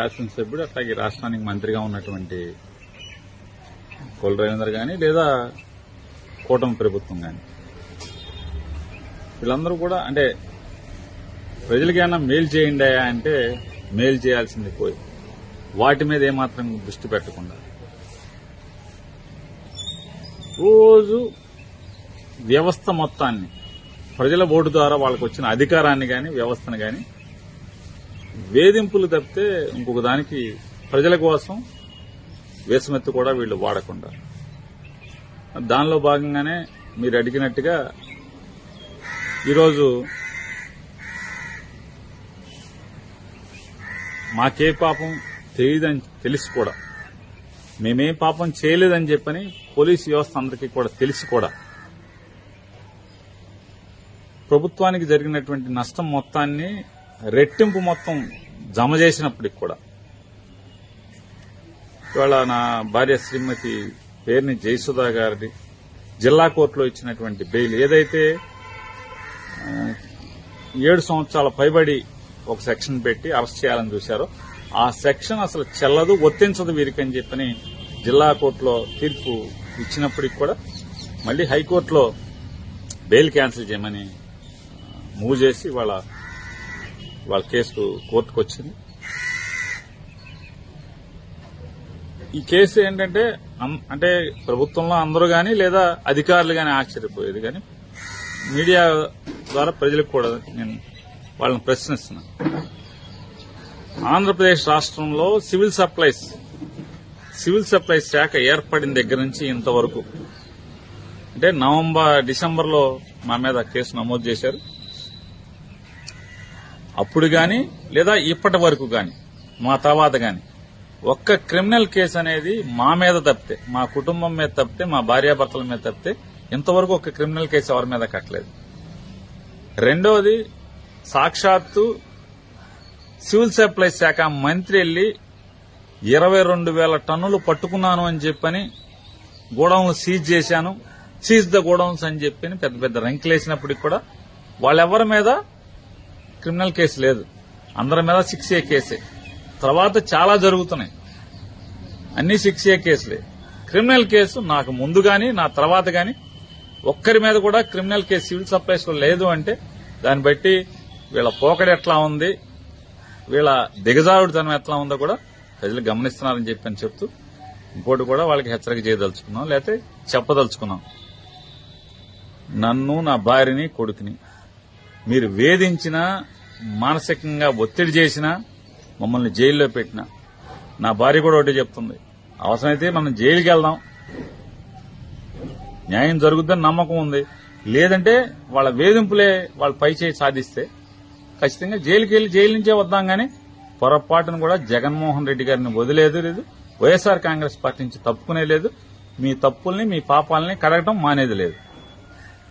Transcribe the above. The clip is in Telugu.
శాసనసభ్యుడు అట్లాగే రాష్ట్రానికి మంత్రిగా ఉన్నటువంటి కొల రవీంద్ర గాని లేదా కూటమి ప్రభుత్వం గాని. వీళ్ళందరూ కూడా అంటే ప్రజలకి ఏమైనా మేలు చేయండి అంటే మేలు చేయాల్సింది పోయి వాటి మీద ఏమాత్రం దృష్టి పెట్టకుండా. రోజు వ్యవస్థ మొత్తాన్ని ప్రజల ఓటు ద్వారా వాళ్ళకు వచ్చిన అధికారాన్ని కానీ వ్యవస్థను కానీ వేధింపులు తప్పితే ఇంకొక దానికి ప్రజల కోసం వేసమెత్తు కూడా వీళ్ళు వాడకుండా. దానిలో భాగంగానే మీరు అడిగినట్టుగా ఈరోజు మాకే పాపం తెలియదని తెలిసి కూడా. మేమేం పాపం చేయలేదని చెప్పని పోలీసు వ్యవస్థ అందరికీ కూడా తెలిసి కూడా. ప్రభుత్వానికి జరిగినటువంటి నష్టం మొత్తాన్ని రెట్టింపు మొత్తం జమ చేసినప్పటికి కూడా ఇవాళ నా భార్య శ్రీమతి పేరుని జయసుధా గారిది జిల్లా కోర్టులో ఇచ్చినటువంటి బెయిల్ ఏదైతే ఏడు సంవత్సరాల పైబడి ఒక సెక్షన్ పెట్టి అరెస్ట్ చేయాలని చూశారో ఆ సెక్షన్ అసలు చెల్లదు ఒత్తించదు వీరికని చెప్పని జిల్లా కోర్టులో తీర్పు ఇచ్చినప్పటికి కూడా మళ్ళీ హైకోర్టులో బెయిల్ క్యాన్సిల్ చేయమని మూవ్ చేసి వాళ్ళ వాళ్ళ కేసు కోర్టుకు వచ్చింది ఈ కేసు ఏంటంటే అంటే ప్రభుత్వంలో అందరూ గాని లేదా అధికారులు గాని ఆశ్చర్యపోయేది కానీ మీడియా ద్వారా ప్రజలకు కూడా నేను వాళ్ళని ప్రశ్నిస్తున్నాను ఆంధ్రప్రదేశ్ రాష్ట్రంలో సివిల్ సప్లైస్ సివిల్ సప్లైస్ శాఖ ఏర్పడిన దగ్గర నుంచి ఇంతవరకు అంటే నవంబర్ డిసెంబర్లో మా మీద కేసు నమోదు చేశారు. అప్పుడు గాని లేదా ఇప్పటి వరకు గాని మా తర్వాత గాని ఒక్క క్రిమినల్ కేసు అనేది మా మీద తప్పితే మా కుటుంబం మీద తప్పితే మా భార్యాభర్తల మీద తప్పితే ఇంతవరకు ఒక క్రిమినల్ కేసు ఎవరి మీద కట్టలేదు. రెండవది సాక్షాత్తు సివిల్ సప్లైస్ శాఖ మంత్రి వెళ్ళి ఇరవై రెండు వేల టన్నులు పట్టుకున్నాను అని చెప్పని గోడౌన్లు సీజ్ చేశాను. సీజ్ ద గోడౌన్స్ అని చెప్పి పెద్ద పెద్ద రంకులేసినప్పటికి కూడా వాళ్ళెవరి మీద క్రిమినల్ కేసు లేదు. అందరి మీద సిక్స్ ఏ కేసే? తర్వాత చాలా జరుగుతున్నాయి. అన్ని సిక్స్ ఏ కేసులే. క్రిమినల్ కేసు నాకు ముందు గాని నా తర్వాత గాని ఒక్కరి మీద కూడా క్రిమినల్ కేసు సివిల్ సప్లైస్లో లేదు అంటే దాన్ని బట్టి వీళ్ళ పోకడ ఎట్లా ఉంది వీళ్ళ దిగజారుడుతనం ఎట్లా ఉందో కూడా ప్రజలు గమనిస్తున్నారని చెప్పి అని చెప్తూ ఇంకోటి కూడా వాళ్ళకి హెచ్చరిక చేయదలుచుకున్నాం. లేకపోతే చెప్పదలుచుకున్నాం. నన్ను నా భార్యని కొడుకుని మీరు వేధించినా మానసికంగా ఒత్తిడి చేసినా మమ్మల్ని జైల్లో పెట్టినా. నా భార్య కూడా ఒకటి చెప్తుంది. అవసరమైతే మనం జైలుకి వెళ్దాం. న్యాయం జరుగుద్దని నమ్మకం ఉంది. లేదంటే వాళ్ళ వేధింపులే వాళ్ళ పై చేయి సాధిస్తే ఖచ్చితంగా జైలుకి వెళ్ళి జైలు నుంచే వద్దాం కానీ పొరపాటును కూడా జగన్మోహన్ రెడ్డి గారిని వదిలేదు లేదు. వైఎస్ఆర్ కాంగ్రెస్ పార్టీ నుంచి తప్పుకునే లేదు. మీ తప్పుల్ని మీ పాపాలని కడగటం మానేది లేదు.